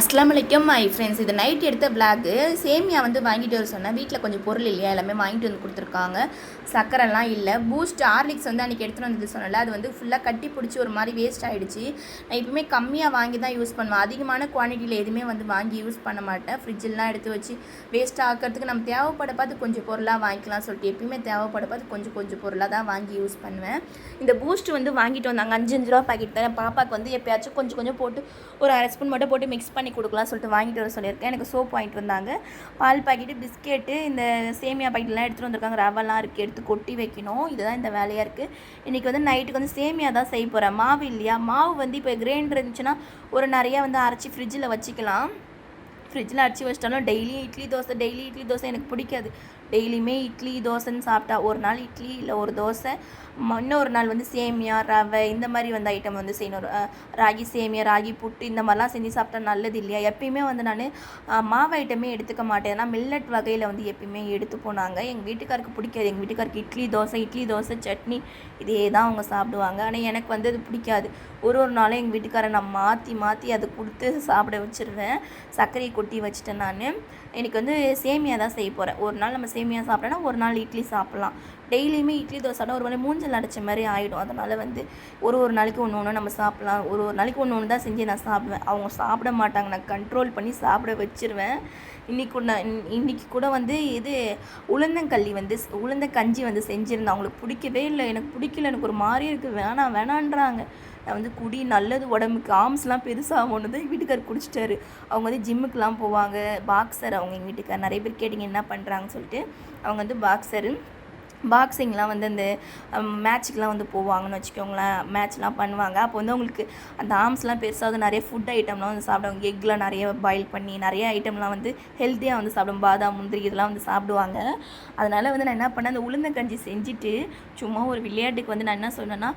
அஸ்லாம் வலைக்கம் my friends இது நைட் எடுத்த பிளாக்கு சேமியா வந்து வாங்கிட்டு வர சொன்னேன். வீட்டில் கொஞ்சம் பொருள் இல்லையா? எல்லாமே வாங்கிட்டு வந்து கொடுத்துருக்காங்க. சக்கரைலாம் இல்லை. பூஸ்ட் ஹார்லிக்ஸ் வந்து அன்றைக்கி எடுத்துகிட்டு வந்தது சொன்னல அது வந்து ஃபுல்லாக கட்டி பிடிச்சி ஒரு மாதிரி வேஸ்ட் ஆகிடுச்சு நான் எப்பவுமே கம்மியாக வாங்கி தான் யூஸ் பண்ணுவேன். அதிகமான குவான்டிட்டியில் எதுவுமே வந்து வாங்கி யூஸ் பண்ண மாட்டேன். ஃப்ரிட்ஜெல்லாம் எடுத்து வச்சு வேஸ்ட் ஆக்கிறதுக்கு நம்ம தேவைப்பட பார்த்து கொஞ்சம் பொருளாக வாங்கிக்கலாம் சொல்லிட்டு எப்பயுமே தேவைப்பட பார்த்து கொஞ்சம் கொஞ்சம் பொருளாக தான் வாங்கி யூஸ் பண்ணுவேன். இந்த பூஸ்ட் வந்து வாங்கிட்டு வந்தாங்க. அஞ்சு அஞ்சு ரூபா பாக்கெட் தரேன் பாப்பாவுக்கு வந்து எப்பயாச்சும் கொஞ்சம் கொஞ்சம் போட்டு ஒரு அரை ஸ்பூன் மட்டும் போட்டு மிக்ஸ் பண்ணி கொடுக்கலாம் சொல்லிட்டு வாங்கிட்டு வர சொல்லியிருக்கேன். எனக்கு சோப் வாங்கிட்டு வந்தாங்க. பால் பாக்கெட்டு பிஸ்கெட்டு இந்த சேமியா பாக்கெட்லாம் எடுத்துகிட்டு வந்திருக்காங்க. ரவெல்லாம் இருக்குது எடுத்து கொட்டி வைக்கணும். இதுதான் இந்த வேலையாக இருக்குது இன்றைக்கி வந்து நைட்டுக்கு வந்து சேமியா தான் செய்ய போகிறேன் மாவு இல்லையா? மாவு வந்து இப்போ கிரைண்டர் இருந்துச்சுன்னா ஒரு நிறையா வந்து அரைச்சி ஃப்ரிட்ஜில் வச்சுக்கலாம். ஃப்ரிட்ஜில் அடிச்சு வச்சிட்டாலும் டெய்லி இட்லி தோசை டெய்லி இட்லி தோசை எனக்கு பிடிக்காது. டெய்லியுமே இட்லி தோசைன்னு சாப்பிட்டா ஒரு நாள் இட்லி இல்லை ஒரு தோசை. இன்னொரு நாள் வந்து சேமியா ரவை இந்த மாதிரி வந்து ஐட்டம் வந்து செய்யணும். ராகி சேமியா ராகி புட்டு இந்த மாதிரிலாம் செஞ்சு சாப்பிட்டா நல்லது இல்லையா? எப்பயுமே வந்து நான் மாவு ஐட்டமே எடுத்துக்க மாட்டேன். ஏன்னா மில்லட் வகையில் வந்து எப்பயுமே எடுத்து போனாங்க. எங்கள் வீட்டுக்காருக்கு பிடிக்காது. எங்கள் வீட்டுக்காருக்கு இட்லி தோசை இட்லி தோசை சட்னி இதே தான் அவங்க சாப்பிடுவாங்க. ஆனால் எனக்கு வந்து அது பிடிக்காது. ஒரு ஒரு நாளும் எங்கள் வீட்டுக்காரை நான் மாற்றி மாற்றி அதை கொடுத்து சாப்பிட வச்சுருவேன். சர்க்கரையை கொட்டி வச்சுட்டேன் நான். எனக்கு வந்து சேமியா தான் செய்ய போகிறேன் ஒரு நாள் நம்ம சேமியா சாப்பிட்டோன்னா ஒரு நாள் இட்லி சாப்பிட்லாம். டெய்லியுமே இட்லி தோசைனா ஒரு மாதிரி மூஞ்சல் அடைச்ச மாதிரி ஆகிடும் அதனால் வந்து ஒரு ஒரு நாளைக்கு ஒன்று ஒன்று நம்ம சாப்பிட்லாம். ஒரு ஒரு நாளைக்கு ஒன்று ஒன்று தான் செஞ்சு நான் சாப்பிடுவேன். அவங்க சாப்பிட மாட்டாங்க. நான் கண்ட்ரோல் பண்ணி சாப்பிட வச்சிருவேன். இன்றைக்கி நான் இன்- இன்னைக்கு கூட வந்து இது உளுந்தங்களி வந்து உளுந்த கஞ்சி வந்து செஞ்சுருந்தேன். அவங்களுக்கு பிடிக்கவே இல்லை. எனக்கு பிடிக்கல. எனக்கு ஒரு மாதிரி இருக்குது வேணாம் வேணான்றாங்க. நான் வந்து குடி நல்லது உடம்புக்கு. ஆம்ஸ்லாம் பெருசாக ஒன்று வீட்டுக்கார் குடிச்சிட்டாரு. அவங்க வந்து ஜிம்முக்கெலாம் போவாங்க. பாக்ஸர் அவங்க எங்கள் வீட்டுக்கார். நிறைய பேர் கேட்டிங்க என்ன பண்ணுறாங்கன்னு சொல்லிட்டு. அவங்க வந்து பாக்ஸரு பாக்ஸிங்லாம் வந்து அந்த மேட்ச்சுக்கெலாம் வந்து போவாங்கன்னு வச்சுக்கோங்களேன். மேட்ச்லாம் பண்ணுவாங்க. அப்போ வந்து அவங்களுக்கு அந்த ஆர்ம்ஸ்லாம் பெருசாக வந்து நிறைய ஃபுட் ஐட்டம்லாம் வந்து சாப்பிடுவாங்க. எக்லாம் நிறைய பாயில் பண்ணி நிறைய ஐட்டம்லாம் வந்து ஹெல்த்தியாக வந்து சாப்பிடும். பாதாம் முந்திரி இதெல்லாம் வந்து சாப்பிடுவாங்க. அதனால் வந்து நான் என்ன பண்ணேன் அந்த உளுந்தங்கஞ்சி செஞ்சுட்டு சும்மா ஒரு விளையாட்டுக்கு வந்து நான் என்ன சொன்னேன்னா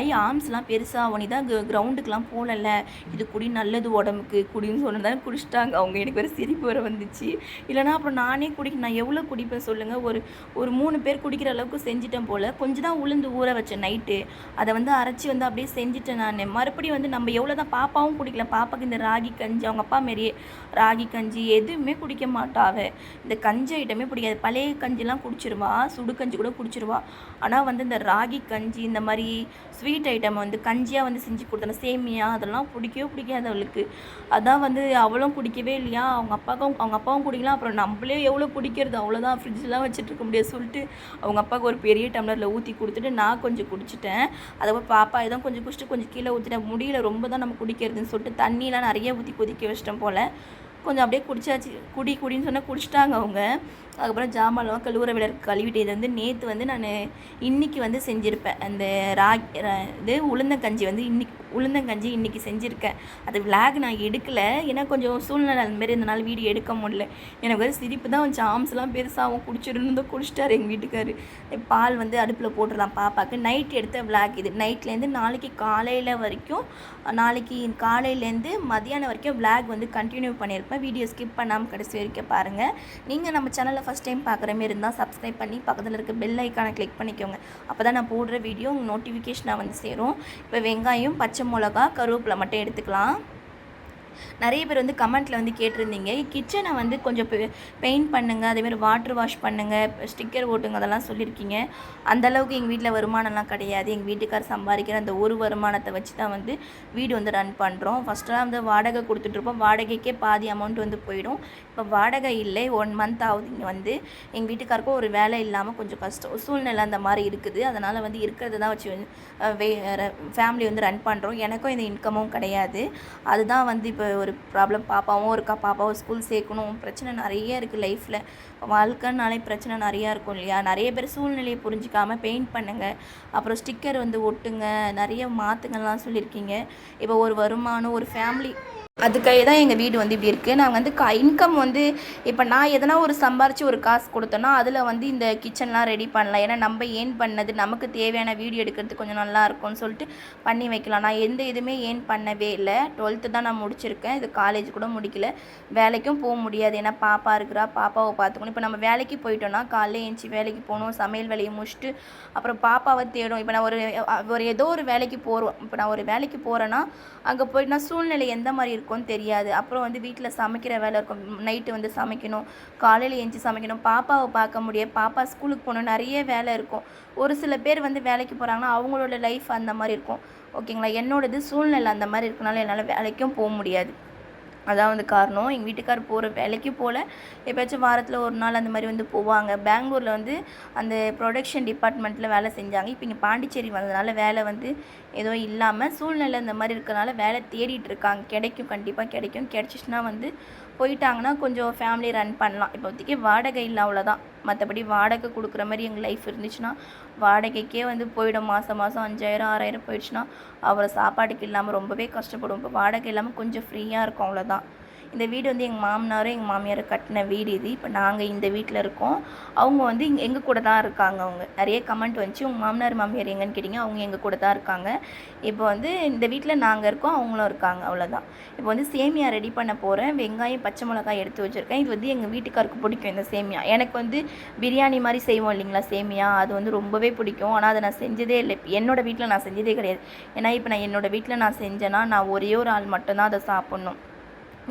ஐ ஆர்ம்ஸ்லாம் பெருசாக நீ தான் கிரவுண்டுக்கெலாம் போகலல்ல. இது குடி நல்லது உடம்புக்கு குடின்னு சொன்னதால குடிச்சிட்டாங்க. அவங்க எனக்கு ஒரு சிரிப்பு வர வந்துச்சு. இல்லைனா அப்புறம் நானே குடிக்க நான் எவ்வளோ குடிப்பேன் சொல்லுங்கள் ஒரு ஒரு மூணு பேர் குடிக்கிற அளவுக்கு செஞ்சிட்டேன் போல். கொஞ்சம் தான் உளுந்து ஊற வச்சேன் நைட்டு அதை வந்து அரைச்சி வந்து அப்படியே செஞ்சுட்டேன் நான். மறுபடியும் வந்து நம்ம எவ்வளோ தான் பாப்பாவும் குடிக்கல. பாப்பாக்கு இந்த ராகி கஞ்சி அவங்க அப்பா மாரியே ராகி கஞ்சி எதுவுமே குடிக்க மாட்டா இந்த கஞ்சி ஐட்டமே பிடிக்காது. பழைய கஞ்சிலாம் குடிச்சிருவா. சுடு கஞ்சி கூட குடிச்சிருவா. ஆனால் வந்து இந்த ராகி கஞ்சி இந்த மாதிரி ஸ்வீட் ஐட்டம் வந்து கஞ்சியாக வந்து செஞ்சு கொடுத்தேன். சேமியா அதெல்லாம் பிடிக்கவே பிடிக்காது அவளுக்கு. அதான் வந்து அவளும் குடிக்கவே இல்லையா? அவங்க அப்பாவுக்கும் அவங்க அப்பாவும் குடிக்கலாம். அப்புறம் நம்மளே எவ்வளோ குடிக்கிறது? அவ்வளோதான் ஃப்ரிட்ஜெலாம் வச்சுட்டு இருக்க முடியாது. சொல்லிட்டு அவங்க அப்பாவுக்கு ஒரு பெரிய டம்ளரில் ஊற்றி கொடுத்துட்டு நான் கொஞ்சம் குடிச்சிட்டேன். அதுக்கப்புறம் பாப்பா இதான் கொஞ்சம் குடிச்சிட்டு கொஞ்சம் கீழே ஊற்றிட்டேன் முடியல ரொம்ப தான் நம்ம குடிக்கிறதுன்னு சொல்லிட்டு தண்ணியெலாம் நிறைய ஊற்றி கொதிக்க வச்சிட்டேன் போல். கொஞ்சம் அப்படியே குடிச்சாச்சு. குடி குடின்னு சொன்னால் குடிச்சிட்டாங்க அவங்க. அதுக்கப்புறம் ஜாமான்லாம் கழுவுற விட கழுவிட்டு இது வந்து நேற்று வந்து நான் இன்னைக்கு வந்து செஞ்சுருப்பேன். அந்த ரா இது உளுந்தங்கஞ்சி வந்து இன்னைக்கு உளுந்தங்கஞ்சி இன்னைக்கு செஞ்சுருக்கேன். அது விளாக் நான் எடுக்கல. ஏன்னா கொஞ்சம் சூழ்நிலை அந்த மாதிரி இருந்தனால வீடியோ எடுக்க முடியல. எனக்கு வந்து சிரிப்பு தான் கொஞ்சம் ஆம்ஸ்லாம் பெருசாகவும் குடிச்சிடணும் தான் குடிச்சிட்டாரு எங்கள் வீட்டுக்காரு. பால் வந்து அடுப்பில் போட்டுடலாம் பாப்பாக்கு. நைட் எடுத்த விளாக் இது. நைட்லேருந்து நாளைக்கு காலையில் வரைக்கும் நாளைக்கு காலையிலேருந்து மதியானம் வரைக்கும் விளாக் வந்து கண்டினியூ பண்ணியிருப்பேன். வீடியோ ஸ்கிப் பண்ணாமல் கடைசி வரைக்கும் பாருங்கள் நீங்கள் நம்ம சேனலை ஃபஸ்ட் டைம் பார்க்குற மாரி இருந்தால் சப்ஸ்கிரைப் பண்ணி பக்கத்தில் இருக்க பெல் ஐக்கானை கிளிக் பண்ணிக்கோங்க. அப்போ தான் நான் போடுற வீடியோ உங்கள் நோட்டிஃபிகேஷனாக வந்து சேரும். இப்போ வெங்காயம் பச்சை மிளகா கருவேப்பிலை மட்டும் எடுத்துக்கலாம். நிறைய பேர் வந்து கமெண்ட்டில் வந்து கேட்டிருந்தீங்க. கிச்சனை வந்து கொஞ்சம் பெயிண்ட் பண்ணுங்கள் அதேமாதிரி வாட்டர் வாஷ் பண்ணுங்கள் ஸ்டிக்கர் ஓட்டுங்க அதெல்லாம் சொல்லியிருக்கீங்க. அந்த அளவுக்கு எங்கள் வீட்டில் வருமானம்லாம் கிடையாது. எங்கள் வீட்டுக்கார் சம்பாதிக்கிற அந்த ஒரு வருமானத்தை வச்சு தான் வந்து வீடு வந்து ரன் பண்ணுறோம் ஃபஸ்ட்டெல்லாம் வந்து வாடகை கொடுத்துட்ருப்போம் வாடகைக்கே பாதி அமௌண்ட் வந்து போயிடும். இப்போ வாடகை இல்லை ஒன் மந்த் ஆகுது இங்கே வந்து. எங்கள் வீட்டுக்காருக்கும் ஒரு வேலை இல்லாமல் கொஞ்சம் கஷ்டம் சூழ்நிலை அந்த மாதிரி இருக்குது. அதனால் வந்து இருக்கிறத தான் வச்சு வே ஃபேமிலி வந்து ரன் பண்ணுறோம் எனக்கும் இந்த இன்கமும் கிடையாது. அதுதான் வந்து இப்போ ஒரு ப்ராப்ளம் பாப்பாவும் இருக்கா பாப்பாவை ஸ்கூல் சேர்க்கணும் பிரச்சனை நிறைய இருக்குது லைஃப்பில் வாழ்க்கைனாலே பிரச்சனை நிறையா இருக்கும் இல்லையா? நிறைய பேர் சூழ்நிலையை புரிஞ்சிக்காமல் பெயிண்ட் பண்ணுங்கள் அப்புறம் ஸ்டிக்கர் வந்து ஒட்டுங்க. நிறைய மாற்றுங்கலாம் சொல்லியிருக்கீங்க. இப்போ ஒரு வருமானம் ஒரு ஃபேமிலி அதுக்காக தான் எங்கள் வீடு வந்து இப்படி இருக்குது நாங்கள் வந்து கா இன்கம் வந்து இப்போ நான் எதனா ஒரு சம்பாரித்து ஒரு காசு கொடுத்தோன்னா அதில் வந்து இந்த கிச்சன்லாம் ரெடி பண்ணலாம். ஏன்னா நம்ம ஏன் பண்ணது? நமக்கு தேவையான வீடியோ எடுக்கிறது கொஞ்சம் நல்லா இருக்கும்னு சொல்லிட்டு பண்ணி வைக்கலாம். நான் எந்த இதுவுமே ஏன் பண்ணவே இல்லை. டுவெல்த்து தான் நான் முடிச்சிருக்கேன். முடிச்சிருக்கேன் இது காலேஜ் கூட முடிக்கல. வேலைக்கும் போக முடியாது. ஏன்னா பாப்பா இருக்கிறா. பாப்பாவை பார்த்துக்கணும் இப்போ நம்ம வேலைக்கு போயிட்டோம்னா காலைல ஏஞ்சி வேலைக்கு போகணும் சமையல் வேலையை முடிச்சுட்டு அப்புறம் பாப்பாவை தேடும். இப்போ நான் ஒரு ஒரு ஏதோ ஒரு வேலைக்கு போகிறோம் இப்போ நான் ஒரு வேலைக்கு போகிறேன்னா அங்கே போயிட்டுனா சூழ்நிலை எந்த மாதிரி இருக்கும்னு தெரியாது. அப்புறம் வந்து வீட்டில் சமைக்கிற வேலை இருக்கும். நைட்டு வந்து சமைக்கணும். காலையில் ஏஞ்சி சமைக்கணும். பாப்பாவை பார்க்க முடியாது. பாப்பா ஸ்கூலுக்கு போகணும் நிறைய வேலை இருக்கும். ஒரு சில பேர் வந்து வேலைக்கு போகிறாங்கன்னா அவங்களோட லைஃப் அந்த மாதிரி இருக்கும். ஓகேங்களா? என்னோடது சூழ்நிலை அந்த மாதிரி இருக்கனால என்னால் வேலைக்கும் போக முடியாது. அதான் வந்து காரணம். எங்கள் வீட்டுக்கார் போகிற வேலைக்கு போல். எப்போயாச்சும் வாரத்தில் ஒரு நாள் அந்த மாதிரி வந்து போவாங்க. பெங்களூரில் வந்து அந்த ப்ரொடக்ஷன் டிபார்ட்மெண்ட்டில் வேலை செஞ்சாங்க. இப்போ இங்கே பாண்டிச்சேரி வந்ததுனால வேலை வந்து ஏதோ இல்லாமல் சூழ்நிலை இந்த மாதிரி இருக்கனால வேலை தேடிட்டு இருக்காங்க. கிடைக்கும் கண்டிப்பாக கிடைக்கும். கிடச்சிச்சின்னா வந்து போயிட்டாங்கன்னா கொஞ்சம் ஃபேமிலி ரன் பண்ணலாம். இப்போதைக்கு வாடகை இல்லை அவ்வளோதான் மற்றபடி வாடகை கொடுக்குற மாதிரி எங்கள் லைஃப் இருந்துச்சுன்னா வாடகைக்கே வந்து போயிடும். மாதம் மாதம் அஞ்சாயிரம் ஆறாயிரம் போயிடுச்சுன்னா அவரை சாப்பாட்டுக்கு இல்லாமல் ரொம்பவே கஷ்டப்படும். இப்போ வாடகை இல்லாமல் கொஞ்சம் ஃப்ரீயாக இருக்கும் அவ்வளோதான் இந்த வீடு வந்து எங்கள் மாமனாரும் எங்கள் மாமியாரும் கட்டின வீடு இது. இப்போ நாங்கள் இந்த வீட்டில் இருக்கோம். அவங்க வந்து இங்கே எங்கள் கூட தான் இருக்காங்க அவங்க. நிறைய கமெண்ட் வந்துச்சு. உங்கள் மாமனார் மாமியார் எங்கன்னு கேட்டிங்க அவங்க எங்கள் கூட தான் இருக்காங்க. இப்போ வந்து இந்த வீட்டில் நாங்கள் இருக்கோம் அவங்களும் இருக்காங்க. அவ்வளோதான் இப்போ வந்து சேமியா ரெடி பண்ண போகிறேன் வெங்காயம் பச்சை மிளகாய் எடுத்து வச்சுருக்கேன். இது வந்து எங்கள் வீட்டுக்காருக்கு பிடிக்கும் இந்த சேமியா. எனக்கு வந்து பிரியாணி மாதிரி செய்வோம் இல்லைங்களா சேமியா. அது வந்து ரொம்பவே பிடிக்கும். ஆனால் அதை நான் செஞ்சதே இல்லை. என்னோடய வீட்டில் நான் செஞ்சதே கிடையாது. ஏன்னா இப்போ நான் என்னோடய வீட்டில் நான் செஞ்சேன்னா நான் ஒரே ஒரு ஆள் மட்டும்தான் அதை சாப்பிட்ணும்.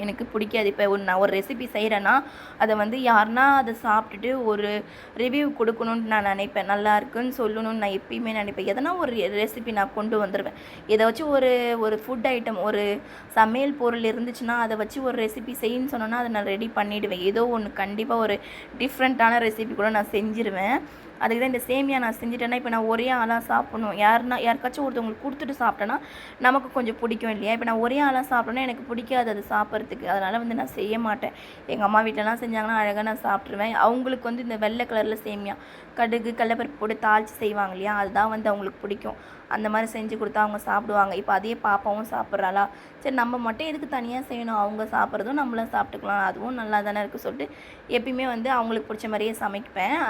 எனக்கு பிடிக்காது. இப்போ ஒரு நான் ஒரு ரெசிபி செய்கிறேன்னா அதை வந்து யாருன்னா அதை சாப்பிட்டுட்டு ஒரு ரிவ்யூ கொடுக்கணுன்னு நான் நினைப்பேன். நல்லா இருக்குன்னு சொல்லணும்னு நான் எப்பயுமே நினைப்பேன். எதனா ஒரு ரெசிபி நான் கொண்டு வந்துடுவேன் ஏதாச்சும் ஒரு ஒரு ஃபுட் ஐட்டம் ஒரு சமையல் பொருள் இருந்துச்சுன்னா அதை வச்சு ஒரு ரெசிபி செய்யுன்னு சொன்னோன்னா அதை நான் ரெடி பண்ணிவிடுவேன் ஏதோ ஒன்று கண்டிப்பாக ஒரு டிஃப்ரெண்ட்டான ரெசிபி கூட நான் செஞ்சுருவேன். அதுக்கு தான் இந்த சேமியா நான் செஞ்சுட்டேன்னா இப்போ நான் ஒரே ஆளாக சாப்பிடணும். யாருன்னா யாருக்காச்சும் ஒருத்தவங்களுக்கு கொடுத்துட்டு சாப்பிட்டேன்னா நமக்கு கொஞ்சம் பிடிக்கும் இல்லையா? இப்போ நான் ஒரே ஆளாக சாப்பிட்டேன்னா எனக்கு பிடிக்காது அது சாப்பிட்றதுக்கு. அதனால் வந்து நான் செய்ய மாட்டேன். எங்கள் அம்மா வீட்டிலலாம் செஞ்சாங்கன்னா அழகாக நான் சாப்பிட்ருவேன். அவங்களுக்கு வந்து இந்த வெள்ளை கலரில் சேமியா கடுகு கடலப்பருப்பு போட்டு தாளித்து செய்வாங்க இல்லையா? அதுதான் வந்து அவங்களுக்கு பிடிக்கும். அந்த மாதிரி செஞ்சு கொடுத்தா அவங்க சாப்பிடுவாங்க. இப்போ அதே பாப்பாவும் சாப்பிட்றாளா? சரி நம்ம மட்டும் எதுக்கு தனியாக செய்யணும்? அவங்க சாப்பிட்றதும் நம்மளும் சாப்பிட்டுக்கலாம். அதுவும் நல்லா தானே இருக்குது சொல்லிட்டு எப்பயுமே வந்து அவங்களுக்கு பிடிச்ச மாதிரியே சமைப்பேன்.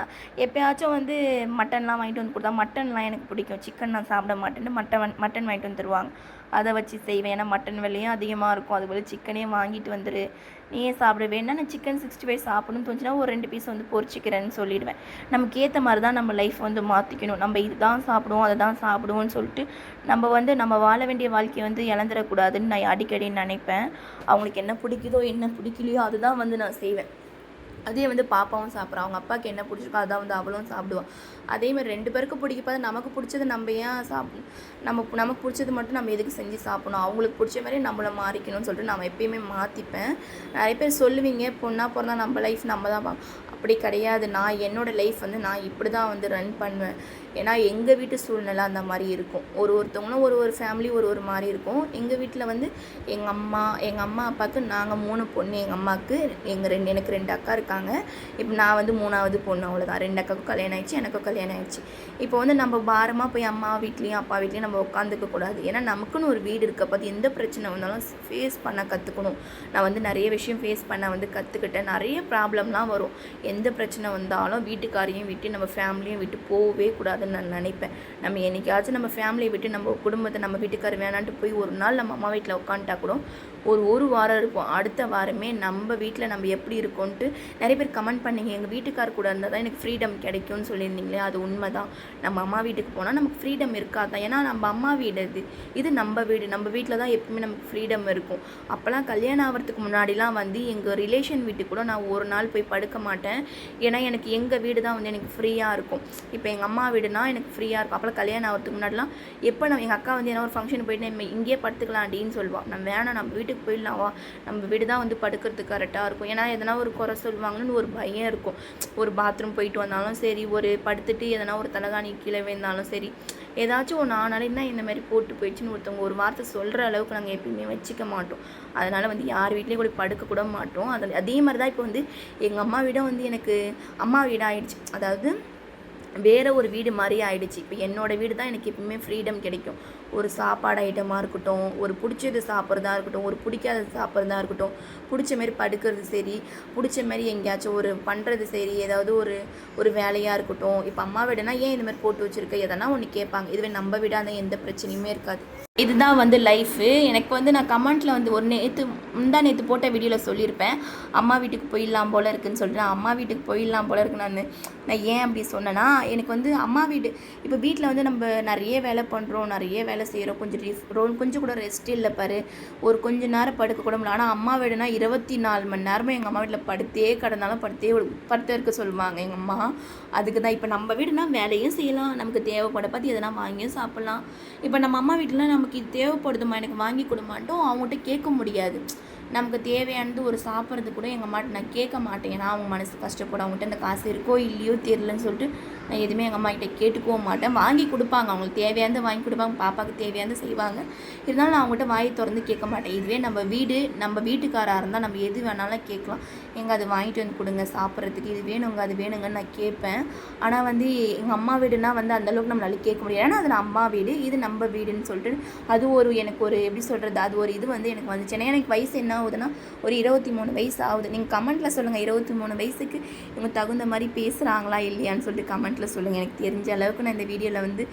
எப்பயாச்சும் வந்து மட்டன்லாம் வாங்கிட்டு வந்து கொடுத்தா மட்டன்லாம் எனக்கு பிடிக்கும். சிக்கன் நான் சாப்பிட மாட்டேன்னு மட்டன் மட்டன் வாங்கிட்டு வந்து தருவாங்க அதை வச்சு செய்வேன். ஏன்னா மட்டன் விலையும் அதிகமாக இருக்கும். அதுபோல் சிக்கனே வாங்கிட்டு வந்துரு. நீயே சாப்பிட. வேணா நான் சிக்கன் சிக்ஸ்டி ஃபைவ் சாப்பிடணும்னு தோணுச்சுன்னா ஒரு ரெண்டு பீஸ் வந்து பொறிச்சிக்கிறேன்னு சொல்லிடுவேன். நமக்கு ஏற்ற மாதிரி தான் நம்ம லைஃப் வந்து மாற்றிக்கணும் நம்ம இதுதான் சாப்பிடுவோம் அதை தான் சாப்பிடுவோம்னு சொல்லிட்டு நம்ம வந்து நம்ம வாழ வேண்டிய வாழ்க்கையை வந்து இழந்துடக்கூடாதுன்னு நான் அடிக்கடி நினைப்பேன். அவங்களுக்கு என்ன பிடிக்குதோ என்ன பிடிக்கலையோ அதுதான் வந்து நான் செய்வேன். அதே வந்து பாப்பாவும் சாப்பிட்றா. அவங்க அப்பாவுக்கு என்ன பிடிச்சிருக்கோ அதான் வந்து அவளும் சாப்பிடுவாள் அதே மாதிரி ரெண்டு பேருக்கு பிடிக்கப்ப நமக்கு பிடிச்சது நம்ம ஏன் சாப்பிடணும் நம்ம நமக்கு பிடிச்சது மட்டும் நம்ம எதுக்கு செஞ்சு சாப்பிடணும்? அவங்களுக்கு பிடிச்ச மாதிரி நம்மளை மாறிக்கணும்னு சொல்லிட்டு நான் எப்பயுமே மாற்றிப்பேன் நிறைய பேர் சொல்லுவீங்க பொண்ணாக பிறந்தா நம்ம லைஃப் நம்ம தான் அப்படி கிடையாது. நான் என்னோடய லைஃப் வந்து நான் இப்படி தான் வந்து ரன் பண்ணுவேன். ஏன்னா எங்கள் வீட்டு சூழ்நிலை அந்த மாதிரி இருக்கும். ஒரு ஒருத்தவங்களும் ஒரு ஒரு ஃபேமிலி ஒரு ஒரு மாதிரி இருக்கும். எங்கள் வீட்டில் வந்து எங்கள் அம்மா எங்கள் அம்மா அப்பாவுக்கு நாங்கள் மூணு பொண்ணு. எங்கள் அம்மாவுக்கு எங்கள் ரெண்டு எனக்கு ரெண்டு அக்கா இருக்காங்க. இப்போ நான் வந்து மூணாவது பொண்ணு அவ்வளோதான் ரெண்டு அக்காவுக்கும் கல்யாணம் ஆயிடுச்சு எனக்கும் கல்யாணம் ஆயிடுச்சு. இப்போ வந்து நம்ம பாரமாக போய் அம்மா வீட்லேயும் அப்பா வீட்லேயும் நம்ம உட்காந்துக்க கூடாது. ஏன்னா நமக்குன்னு ஒரு வீடு இருக்க பார்த்து எந்த பிரச்சனை வந்தாலும் ஃபேஸ் பண்ண கற்றுக்கணும் நான் வந்து நிறைய விஷயம் ஃபேஸ் பண்ண வந்து கற்றுக்கிட்டேன் நிறைய ப்ராப்ளம்லாம் வரும். எந்த பிரச்சனை வந்தாலும் வீட்டுக்காரையும் விட்டு நம்ம ஃபேமிலியும் விட்டு போகவே கூடாது. நான் நினைப்பேன். நம்ம என்றைக்காச்சும் நம்ம ஃபேமிலியை விட்டு நம்ம குடும்பத்தை நம்ம வீட்டுக்காரர் வேணான்ட்டு போய் ஒரு நாள் நம்ம அம்மா வீட்டில் உட்காந்துட்டா கூட ஒரு ஒரு வாரம் இருக்கும். அடுத்த வாரமே நம்ம வீட்டில் நம்ம எப்படி இருக்கோன்ட்டு நிறைய பேர் கமெண்ட் பண்ணிங்க. எங்கள் வீட்டுக்கார் கூட இருந்தால் தான் எனக்கு ஃப்ரீடம் கிடைக்கும்னு சொல்லியிருந்தீங்களே அது உண்மை தான் நம்ம அம்மா வீட்டுக்கு போனால் நமக்கு ஃப்ரீடம் இருக்காதான். ஏன்னா நம்ம அம்மா வீடு இது இது நம்ம வீடு. நம்ம வீட்டில் தான் எப்பவுமே நமக்கு ஃப்ரீடம் இருக்கும். அப்போல்லாம் கல்யாணம் ஆகிறதுக்கு முன்னாடிலாம் வந்து எங்கள் ரிலேஷன் வீட்டுக்கு கூட நான் ஒரு நாள் போய் படுக்க மாட்டேன். ஏன்னா எனக்கு எங்கள் வீடு தான் வந்து எனக்கு ஃப்ரீயாக இருக்கும். இப்போ எங்கள் அம்மா வீடுனா எனக்கு ஃப்ரீயாக இருக்கும். அப்போலாம் கல்யாணம் ஆகிறதுக்கு முன்னாடிலாம் எப்போ நம்ம எங்கள் அக்கா வந்து என்ன ஒரு ஃபங்க்ஷன் போயிட்டு இங்கேயே படுத்துக்கலாம் அப்படின்னு சொல்லுவாள் நம்ம வேணாம் நம்ம வீட்டுக்கு போயிடலாம் வா. நம்ம வீடு தான் வந்து படுக்கிறதுக்கு கரெக்டாக இருக்கும். ஏன்னா எதனா ஒரு குறை சொல்லுவாங்கன்னு ஒரு பயம் இருக்கும். ஒரு பாத்ரூம் போயிட்டு வந்தாலும் சரி ஒரு படுத்துட்டு எதனா ஒரு தலைகாணி கீழே விழுந்தாலும் சரி ஏதாச்சும் ஒன்று ஆனாலும் என்ன இந்த மாதிரி போட்டு போயிடுச்சுன்னு ஒருத்தவங்க ஒரு வார்த்தை சொல்கிற அளவுக்கு நாங்கள் எப்பயுமே வச்சுக்க மாட்டோம். அதனால் வந்து யார் வீட்லேயும் கூட படுக்க கூட மாட்டோம். அதில் அதே மாதிரி தான் இப்போ வந்து எங்கள் அம்மா வீடும் வந்து எனக்கு அம்மா வீடாகிடுச்சு அதாவது வேறு ஒரு வீடு மாதிரி ஆயிடுச்சு. இப்போ என்னோடய வீடு தான் எனக்கு எப்பவுமே ஃப்ரீடம் கிடைக்கும். ஒரு சாப்பாடு ஐட்டமாக இருக்கட்டும் ஒரு பிடிச்சது சாப்பிட்றதா இருக்கட்டும் ஒரு பிடிக்காதது சாப்பிட்றதா இருக்கட்டும் பிடிச்ச மாரி படுக்கிறது சரி பிடிச்ச மாரி எங்கேயாச்சும் ஒரு பண்ணுறது சரி ஏதாவது ஒரு ஒரு வேலையாக இருக்கட்டும். இப்போ அம்மா வீடுனா ஏன் இந்த மாதிரி போட்டு வச்சுருக்க? எதனா ஒன்று கேட்பாங்க. இதுவே நம்ம வீடாக இருந்தால் எந்த பிரச்சனையுமே இருக்காது. இதுதான் வந்து லைஃபு எனக்கு வந்து நான் கமெண்ட்டில் வந்து ஒரு நேற்று முந்தா நேற்று போட்ட வீடியோவில் சொல்லியிருப்பேன். அம்மா வீட்டுக்கு போயிடலாம் போல் இருக்குன்னு சொல்லிட்டு நான் அம்மா வீட்டுக்கு போயிடலாம் போல் இருக்கு. நான் நான் ஏன் அப்படி சொன்னேன்னா எனக்கு வந்து அம்மா வீடு இப்போ வீட்டில் வந்து நம்ம நிறைய வேலை பண்ணுறோம் நிறைய வேலை செய்கிறோம் கொஞ்சம் ரிஃப் ரோ- கொஞ்சம் கூட ரெஸ்ட் இல்லை பாரு. ஒரு கொஞ்ச நேரம் படுக்க கூட முடியல. ஆனால் அம்மா வீடுனா இருபத்தி நாலு மணி நேரமும் எங்கள் அம்மா வீட்டில் படுத்தே கிடந்தாலும் படுத்தே படுத்த இருக்க சொல்லுவாங்க எங்கள் அம்மா. அதுக்கு தான் இப்போ நம்ம வீடுனா வேலையும் செய்யலாம். நமக்கு தேவைப்பட பார்த்து எதனா வாங்கியும் சாப்பிட்லாம். இப்போ நம்ம அம்மா வீட்டில் நம்ம நமக்கு இது தேவைப்படுதுமா எனக்கு வாங்கி கொடுமாட்டும் அவங்ககிட்ட கேட்க முடியாது. நமக்கு தேவையானது ஒரு சாப்பிட்றது கூட எங்கள் அம்மாட்ட நான் கேட்க மாட்டேன். ஏன்னா அவங்க மனசு கஷ்டப்படும். அவங்ககிட்ட அந்த காசு இருக்கோ இல்லையோ தெரியலன்னு சொல்லிட்டு நான் எதுவுமே எங்கள் அம்மா கிட்ட கேட்டுக்கவும் மாட்டேன். வாங்கி கொடுப்பாங்க. அவங்களுக்கு தேவையானது வாங்கி கொடுப்பாங்க. பாப்பாவுக்கு தேவையானது செய்வாங்க. இருந்தாலும் நான் அவங்ககிட்ட வாயை திறந்து கேட்க மாட்டேன். இதுவே நம்ம வீடு நம்ம வீட்டுக்காராக இருந்தால் நம்ம எது வேணாலும் கேட்கலாம். எங்கள் அது வாங்கிட்டு வந்து கொடுங்க சாப்பிட்றதுக்கு. இது வேணுங்க அது வேணுங்கன்னு நான் கேட்பேன். ஆனால் வந்து எங்கள் அம்மா வீடுனா வந்து அந்தளவுக்கு நம்மளால கேட்க முடியாது. ஏன்னா அது அம்மா வீடு இது நம்ம வீடுன்னு சொல்லிட்டு அது ஒரு எனக்கு ஒரு எப்படி சொல்கிறது அது ஒரு இது வந்து எனக்கு வந்துச்சு. ஏன்னா எனக்கு வயசு என்ன ஆகுதுன்னா ஒரு இருபத்தி மூணு வயசு ஆகுது நீங்கள் கமெண்ட்டில் சொல்லுங்கள் இருபத்தி மூணு வயசுக்கு இவங்க தகுந்த மாதிரி பேசுகிறாங்களா இல்லையான்னு சொல்லிட்டு கமெண்ட்டில் சொல்லுங்கள் எனக்கு தெரிஞ்ச அளவுக்கு நான் இந்த வீடியோவில் வந்து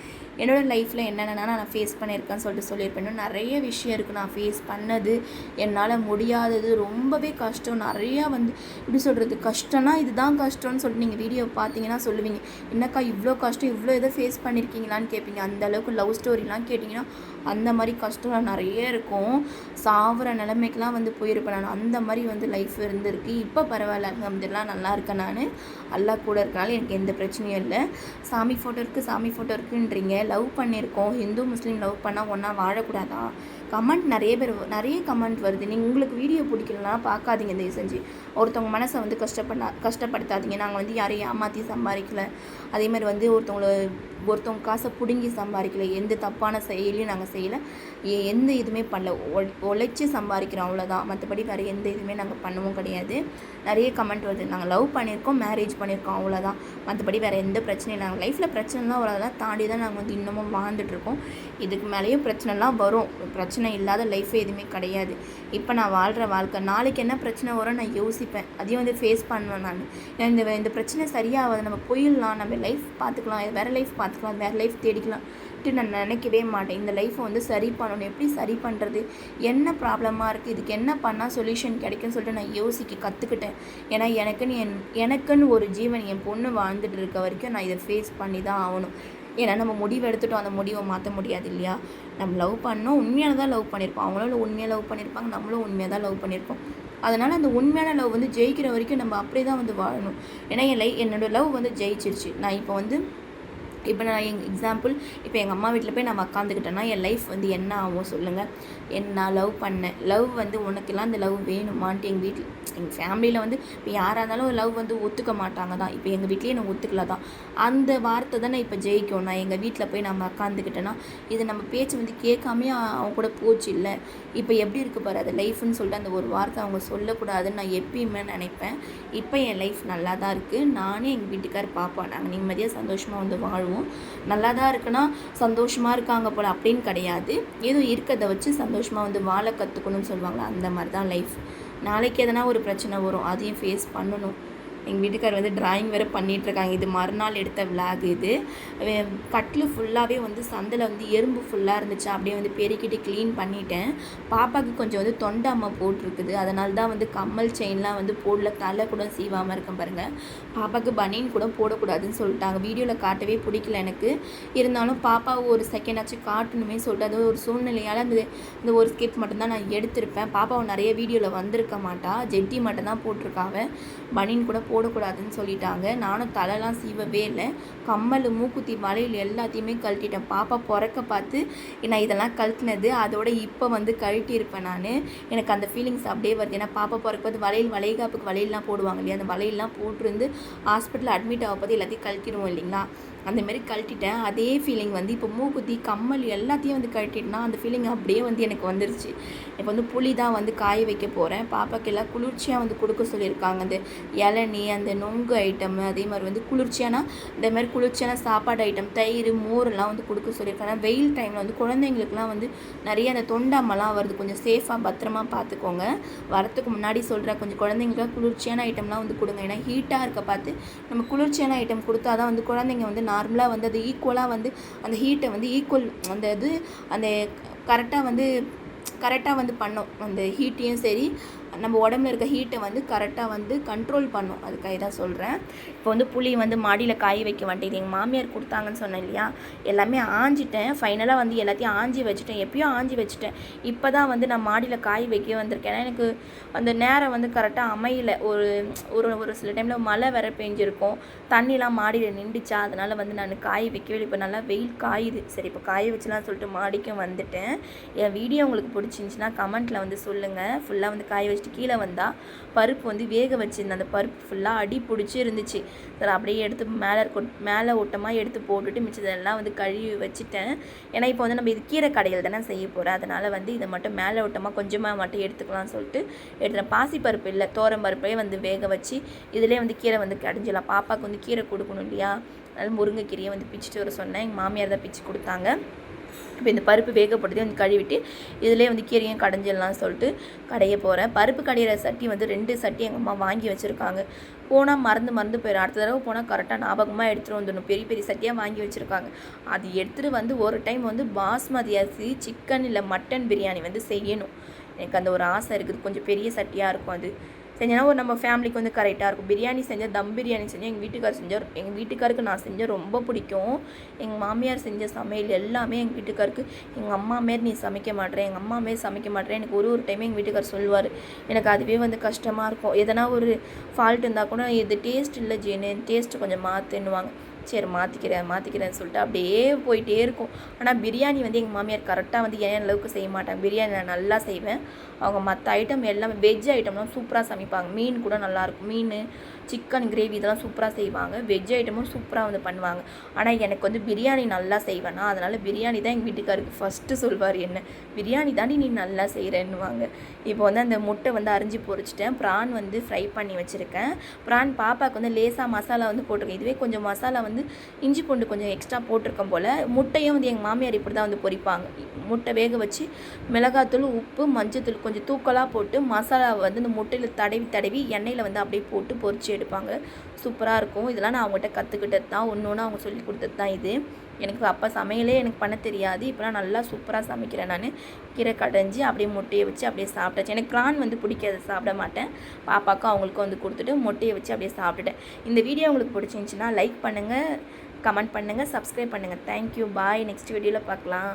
என்னோடய லைஃப்பில் என்னென்ன நான் ஃபேஸ் பண்ணியிருக்கேன்னு சொல்லிட்டு சொல்லியிருப்பேன். நிறைய விஷயம் இருக்குது நான் ஃபேஸ் பண்ணது என்னால் முடியாதது ரொம்பவே கஷ்டம். நிறையா வந்து எப்படி சொல்கிறது கஷ்டம்னா இதுதான் கஷ்டம்னு சொல்லிட்டு நீங்கள் வீடியோ பார்த்தீங்கன்னா சொல்லுவீங்க. என்னக்கா இவ்வளோ கஷ்டம் இவ்வளோ இதை ஃபேஸ் பண்ணியிருக்கீங்களான்னு கேட்பீங்க. அந்த அளவுக்கு லவ் ஸ்டோரிலாம் கேட்டிங்கன்னா அந்த மாதிரி கஷ்டம்லாம் நிறைய இருக்கும். சாவுற நிலைமைக்கெலாம் வந்து போயிருப்பேன் நான். அந்த மாதிரி வந்து லைஃப் இருந்திருக்கு. இப்போ பரவாயில்ல அலமதுல்லாம் நல்லா இருக்கேன் நான். அல்லா கூட இருக்கனால எனக்கு எந்த பிரச்சனையும் இல்லை. சாமி ஃபோட்டோ இருக்குது சாமி ஃபோட்டோ இருக்குன்றீங்க. லவ் பண்ணியிருக்கோம். ஹிந்து முஸ்லீம் லவ் பண்ணால் ஒன்றா வாழக்கூடாதா? கமெண்ட் நிறைய பேர் நிறைய கமெண்ட் வருது. நீங்கள் உங்களுக்கு வீடியோ பிடிக்கலனா பார்க்காதீங்க தயவு செஞ்சு. ஒருத்தவங்க மனசை வந்து கஷ்டப்படா கஷ்டப்படுத்தாதீங்க. நாங்கள் வந்து யாரையும் ஏமாற்றி சம்பாதிக்கல. அதே மாதிரி வந்து ஒருத்தவங்களை ஒருத்தவங்க காசை பிடுங்கி சம்பாதிக்கல எந்த தப்பான செயலையும் நாங்கள் செய்யலை. எந்த இதுவுமே பண்ணல. உழைச்சி சம்பாதிக்கிறோம் அவ்வளோதான் மற்றபடி வேறு எந்த இதுவுமே நாங்கள் பண்ணவும் கிடையாது. நிறைய கமெண்ட் வருது. நாங்கள் லவ் பண்ணியிருக்கோம் மேரேஜ் பண்ணியிருக்கோம் அவ்வளோதான் மற்றபடி வேறு எந்த பிரச்சனையும் இல்லை. நாங்கள் லைஃப்பில் பிரச்சனைலாம் அவ்வளோதான் தாண்டி தான் நாங்கள் வந்து இன்னமும் வாழ்ந்துட்டுருக்கோம் இதுக்கு மேலேயும் பிரச்சனைலாம் வரும். பிரச்சனை இல்லாத லைஃபே எதுவுமே கிடையாது. இப்போ நான் வாழ்கிற வாழ்க்கை நாளைக்கு என்ன பிரச்சனை வரும் நான் யோசிப்பேன். அதையும் வந்து ஃபேஸ் பண்ணுவேன் நான். இந்த இந்த பிரச்சனை சரியாகாது. நம்ம போயிடலாம். நம்ம லைஃப் பார்த்துக்கலாம். வேறு லைஃப் பார்த்து பார்த்துக்கலாம். வேறு லைஃப் தேடிக்கலாம். நான் நினைக்கவே மாட்டேன். இந்த லைஃப்பை வந்து சரி பண்ணணும். எப்படி சரி பண்ணுறது என்ன ப்ராப்ளமாக இருக்குது இதுக்கு என்ன பண்ணால் சொல்யூஷன் கிடைக்கும்னு சொல்லிட்டு நான் யோசிக்க கற்றுக்கிட்டேன் ஏன்னா எனக்குன்னு என் எனக்குன்னு ஒரு ஜீவன் என் பொண்ணு வாழ்ந்துட்டு இருக்க வரைக்கும் நான் இதை ஃபேஸ் பண்ணி தான் ஆகணும். ஏன்னா நம்ம முடிவு எடுத்துட்டோம். அந்த முடிவை மாற்ற முடியாது இல்லையா? நம்ம லவ் பண்ணோம். உண்மையான தான் லவ் பண்ணியிருப்போம் அவங்களும் உண்மையாக லவ் பண்ணியிருப்பாங்க நம்மளும் உண்மையாக தான் லவ் பண்ணியிருப்போம் அதனால் அந்த உண்மையான லவ் வந்து ஜெயிக்கிற வரைக்கும் நம்ம அப்படியே தான் வந்து வாழணும். ஏன்னா என் லை என்னோடய லவ் வந்து ஜெயிச்சிருச்சு. நான் இப்போ வந்து இப்போ நான் எங் எக்ஸாம்பிள் இப்போ எங்கள் அம்மா வீட்டில் போய் நான் உக்காந்துக்கிட்டேன்னா என் லைஃப் வந்து என்ன ஆகும் சொல்லுங்கள் என் நான் லவ் பண்ணேன். லவ் வந்து உனக்கெல்லாம் அந்த லவ் வேணுமான்ட்டு எங்கள் வீட்டில் எங்கள் ஃபேமிலியில் வந்து இப்போ யாராக இருந்தாலும் லவ் வந்து ஒத்துக்க மாட்டாங்க தான். இப்போ எங்கள் வீட்லேயே நான் ஒத்துக்கல தான். அந்த வார்த்தை தானே இப்போ ஜெயிக்கும் நான் எங்கள் வீட்டில் போய் நம்ம உக்காந்துக்கிட்டேன்னா இது நம்ம பேச்சு வந்து கேட்காமே அவங்க கூட போச்சு இல்லை. இப்போ எப்படி இருக்கு பாரு அது லைஃப்னு சொல்லிட்டு அந்த ஒரு வார்த்தை அவங்க சொல்லக்கூடாதுன்னு நான் எப்பயுமே நினைப்பேன். இப்போ என் லைஃப் நல்லா தான் இருக்குது நானே எங்கள் வீட்டுக்கார் பார்ப்பேன் நாங்கள் நிம்மதியாக சந்தோஷமாக வந்து வாழ்வோம். நல்லா தான் இருக்குன்னா சந்தோஷமாக இருக்காங்க போல் அப்படின்னு கிடையாது. ஏதோ இருக்கிறத வச்சு சந்தோஷமாக வந்து வாழ கற்றுக்கணும்னு சொல்லுவாங்களா அந்த மாதிரி தான் லைஃப் நாளைக்கு எதனா ஒரு பிரச்சனை வரும் அதையும் ஃபேஸ் பண்ணணும். எங்கள் வீட்டுக்கார் வந்து டிராயிங் வேறு பண்ணிகிட்ருக்காங்க இது மறுநாள் எடுத்த விளாக் இது. கட்டில் ஃபுல்லாகவே வந்து சந்தில் வந்து எறும்பு ஃபுல்லாக இருந்துச்சு. அப்படியே வந்து பெருக்கிட்டு க்ளீன் பண்ணிட்டேன். பாப்பாவுக்கு கொஞ்சம் வந்து தொண்டை அம்மா போட்டிருக்குது. அதனால தான் வந்து கம்மல் செயின்லாம் வந்து போடல. தலை கூட சீவாமல் இருக்கேன் பாருங்கள் பாப்பாவுக்கு பனியன் கூட போடக்கூடாதுன்னு சொல்லிட்டாங்க. வீடியோவில் காட்டவே பிடிக்கல எனக்கு. இருந்தாலும் பாப்பா ஒரு செகண்ட் ஆச்சு காட்டணுமே சொல்லிட்டு அது ஒரு சூழ்நிலையால் அந்த இந்த ஒரு ஸ்கிப் மட்டும்தான் நான் எடுத்திருப்பேன். பாப்பாவை நிறைய வீடியோவில் வந்திருக்க மாட்டா. ஜெட்டி மட்டும் தான் போட்டிருக்காவ பனியன் கூட போடக்கூடாதுன்னு சொல்லிட்டாங்க. நானும் தலைலாம் சீவவே இல்லை. கம்மல் மூக்குத்தி மலையில் எல்லாத்தையுமே கழட்டிட்டேன். பாப்பா பிறக்க பார்த்து நான் இதெல்லாம் கழட்டினது அதோட இப்போ வந்து கழட்டியிருப்பேன் நான். எனக்கு அந்த ஃபீலிங்ஸ் அப்படியே வருது. ஏன்னா பாப்பா பிறக்க வளையல் வளைகாப்புக்கு வளையல்லாம் போடுவாங்க இல்லையா? அந்த வளையல்லாம் போட்டிருந்து ஹாஸ்பிட்டலில் அட்மிட் ஆகப்போது எல்லாத்தையும் கழட்டிடுவோம் இல்லைங்களா? அந்த மாதிரி கழட்டிட்டேன். அதே ஃபீலிங் வந்து இப்போ மூக்குத்தி கம்மல் எல்லாத்தையும் வந்து கழட்டிட்டேன்னா அந்த ஃபீலிங் அப்படியே வந்து எனக்கு வந்துருச்சு. இப்போ வந்து புளி தான் வந்து காய வைக்க போகிறேன் பாப்பாக்கு எல்லாம் குளிர்ச்சியாக வந்து கொடுக்க சொல்லியிருக்காங்க. அந்த இளநி அந்த நொங்கு ஐட்டம் அதே மாதிரி வந்து குளிர்ச்சியான இந்த மாதிரி குளிர்ச்சியான சாப்பாடு ஐட்டம் தயிர் மோரெல்லாம் வந்து கொடுக்க சொல்லியிருக்காங்க. வெயில் டைமில் வந்து குழந்தைங்களுக்குலாம் வந்து நிறைய அந்த தொண்டாமெல்லாம் வருது. கொஞ்சம் சேஃபாக பத்திரமா பார்த்துக்கோங்க. வரத்துக்கு முன்னாடி சொல்கிறேன் கொஞ்சம் குழந்தைங்களுக்கு குளிர்ச்சியான ஐட்டம்லாம் வந்து கொடுங்க. ஏன்னா ஹீட்டாக இருக்க பார்த்து நம்ம குளிர்ச்சியான ஐட்டம் கொடுத்தா தான் வந்து குழந்தைங்க வந்து நார்மலாக வந்து அது ஈக்குவலாக வந்து அந்த ஹீட்டை வந்து ஈக்குவல் அந்த இது அந்த கரெக்டாக வந்து கரெக்டாக வந்து பண்ணும். அந்த ஹீட்டையும் சரி நம்ம உடம்புல இருக்க ஹீட்டை வந்து கரெக்டாக வந்து கண்ட்ரோல் பண்ணும். அதுக்காக தான் சொல்கிறேன் இப்போ வந்து புளி வந்து மாடியில் காய வைக்க மாட்டேங்குது. எங்கள் மாமியார் கொடுத்தாங்கன்னு சொன்னேன் இல்லையா? எல்லாமே ஆஞ்சிட்டேன். ஃபைனலாக வந்து எல்லாத்தையும் ஆஞ்சி வச்சுட்டேன். எப்பயும் ஆஞ்சி வச்சுட்டேன். இப்போ தான் வந்து நான் மாடியில் காய் வைக்க வந்திருக்கேன். ஏன்னா எனக்கு அந்த நேரம் வந்து கரெக்டாக அமையல. ஒரு ஒரு ஒரு சில டைமில் மழை வேற பெஞ்சிருக்கும். தண்ணிலாம் மாடியில் நின்றுச்சா அதனால் வந்து நான் காய் வைக்கவே இப்போ நல்லா வெயில் காயுது. சரி இப்போ காய வச்சுலாம் சொல்லிட்டு மாடிக்கும் வந்துட்டேன். என் வீடியோ உங்களுக்கு பிடிச்சிருந்துச்சின்னா கமெண்ட்டில் வந்து சொல்லுங்கள் ஃபுல்லாக வந்து காய வச்சுட்டு கீழே வந்தால் பருப்பு வந்து வேக வச்சுருந்தேன் அந்த பருப்பு ஃபுல்லாக அடி பிடிச்சி இருந்துச்சு. சரி அப்படியே எடுத்து மேலே கொட் மேலே ஓட்டமாக எடுத்து போட்டுட்டு மிச்சதெல்லாம் வந்து கழுவி வச்சுட்டேன். ஏன்னா இப்போ வந்து நம்ம இது கீரை கடையில் தானே செய்ய போகிறேன் அதனால் வந்து இதை மட்டும் மேலே ஓட்டமாக கொஞ்சமாக மட்டும் எடுத்துக்கலாம்னு சொல்லிட்டு எடுத்துட்டேன் பாசி பருப்பு இல்லை தோரம் பருப்பே வந்து வேக வச்சு இதிலே வந்து கீரை வந்து கடைஞ்சிடலாம். பாப்பாவுக்கு வந்து கீரை கொடுக்கணும் இல்லையா? அதனால் முருங்கைக்கீரையை வந்து பிச்சுட்டு வர சொன்னேன். எங்கள் மாமியார் தான் பிச்சு கொடுத்தாங்க. இப்போ இந்த பருப்பு வேகப்படுத்தி வந்து கழுவிட்டு இதிலே வந்து கீரையும் கடைஞ்சிடலாம்னு சொல்லிட்டு கடைய போகிறேன் பருப்பு கடையிற சட்டி வந்து ரெண்டு சட்டி எங்கள் அம்மா வாங்கி வச்சுருக்காங்க. போனால் மறந்து மறந்து போயிடும் அடுத்த தடவை போனால் கரெக்டாக ஞாபகமாக எடுத்துகிட்டு வந்துடணும். பெரிய பெரிய சட்டியாக வாங்கி வச்சுருக்காங்க. அது எடுத்துகிட்டு வந்து ஒரு டைம் வந்து பாஸ்மதி அரிசி சிக்கன் இல்லை மட்டன் பிரியாணி வந்து செய்யணும். எனக்கு அந்த ஒரு ஆசை இருக்குது. கொஞ்சம் பெரிய சட்டியாக இருக்கும் அது. செஞ்சேன்னா ஒரு நம்ம ஃபேமிலிக்கு வந்து கரெக்டாக இருக்கும். பிரியாணி செஞ்சால் தம் பிரியாணி செஞ்சேன் எங்கள் வீட்டுக்கார் செஞ்சார் எங்கள் வீட்டுக்காருக்கு நான் செஞ்ச ரொம்ப பிடிக்கும். எங்கள் மாமியார் செஞ்ச சமையல் எல்லாமே எங்கள் வீட்டுக்காருக்கு. எங்கள் அம்மா மாரி நீ சமைக்க மாட்டேன் எங்கள் அம்மா மாரி சமைக்க மாட்டேன் எனக்கு ஒரு ஒரு டைம் எங்கள் வீட்டுக்கார் சொல்லுவார். எனக்கு அதுவே வந்து கஷ்டமாக இருக்கும். எதனா ஒரு ஃபால்ட் இருந்தால் கூட இது டேஸ்ட் இல்லை ஜீனு டேஸ்ட்டு கொஞ்சம் மாற்றுன்னுவாங்க சரி மாற்றிக்கிறேன் மாற்றிக்கிறேன்னு சொல்லிட்டு அப்படியே போயிட்டே இருக்கும். ஆனால் பிரியாணி வந்து எங்கள் மாமியார் கரெக்டாக வந்து என் அளவுக்கு செய்ய மாட்டாங்க. பிரியாணி நான் நல்லா செய்வேன். அவங்க மற்ற ஐட்டம் எல்லாமே வெஜ் ஐட்டம்லாம் சூப்பராக சமைப்பாங்க. மீன் கூட நல்லாயிருக்கும் மீன் சிக்கன் கிரேவி இதெல்லாம் சூப்பராக செய்வாங்க. வெஜ் ஐட்டமும் சூப்பராக வந்து பண்ணுவாங்க. ஆனால் எனக்கு வந்து பிரியாணி நல்லா செய்வேன்னா அதனால் பிரியாணி தான் எங்கள் வீட்டுக்காருக்கு ஃபஸ்ட்டு சொல்வார் என்ன பிரியாணி தாண்டி நீ நல்லா செய்கிறேன்னுவாங்க இப்போ வந்து அந்த முட்டை வந்து அரிஞ்சு பொரிச்சிட்டேன். ப்ரான் வந்து ஃப்ரை பண்ணி வச்சுருக்கேன். ப்ரான் பாப்பாவுக்கு வந்து லேசாக மசாலா வந்து போட்டிருக்கேன். இதுவே கொஞ்சம் மசாலா வந்து இஞ்சி பூண்டு கொஞ்சம் எக்ஸ்ட்ரா போட்டிருக்கேன் போல். முட்டையும் வந்து எங்கள் மாமியார் இப்படி தான் வந்து பொரிப்பாங்க. முட்டை வேக வச்சு மிளகாத்தூள் உப்பு மஞ்சத்தூள் கொஞ்சம் தூக்கலாக போட்டு மசாலாவை வந்து இந்த முட்டையில் தடவி தடவி எண்ணெயில் வந்து அப்படியே போட்டு பொறிச்சு எடுப்பாங்க. சூப்பராக இருக்கும். இதெல்லாம் நான் அவங்ககிட்ட கற்றுக்கிட்டது தான். ஒன்று ஒன்று அவங்க சொல்லி கொடுத்தது தான் இது. எனக்கு அப்போ சமையலே எனக்கு பண்ண தெரியாது. இப்போலாம் நல்லா சூப்பராக சமைக்கிறேன் நான். கீரை கடைஞ்சி அப்படியே முட்டையை வச்சு அப்படியே சாப்பிட்டாச்சு. எனக்கு ப்ரான் வந்து பிடிக்காது. சாப்பிட மாட்டேன். பாப்பாக்கும் அவங்களுக்கும் வந்து கொடுத்துட்டு முட்டையை வச்சு அப்படியே சாப்பிட்டுட்டேன். இந்த வீடியோ உங்களுக்கு பிடிச்சிருந்துச்சின்னா லைக் பண்ணுங்கள் கமெண்ட் பண்ணுங்கள் சப்ஸ்கிரைப் பண்ணுங்கள் தேங்க்யூ பாய் நெக்ஸ்ட் வீடியோவில் பார்க்கலாம்.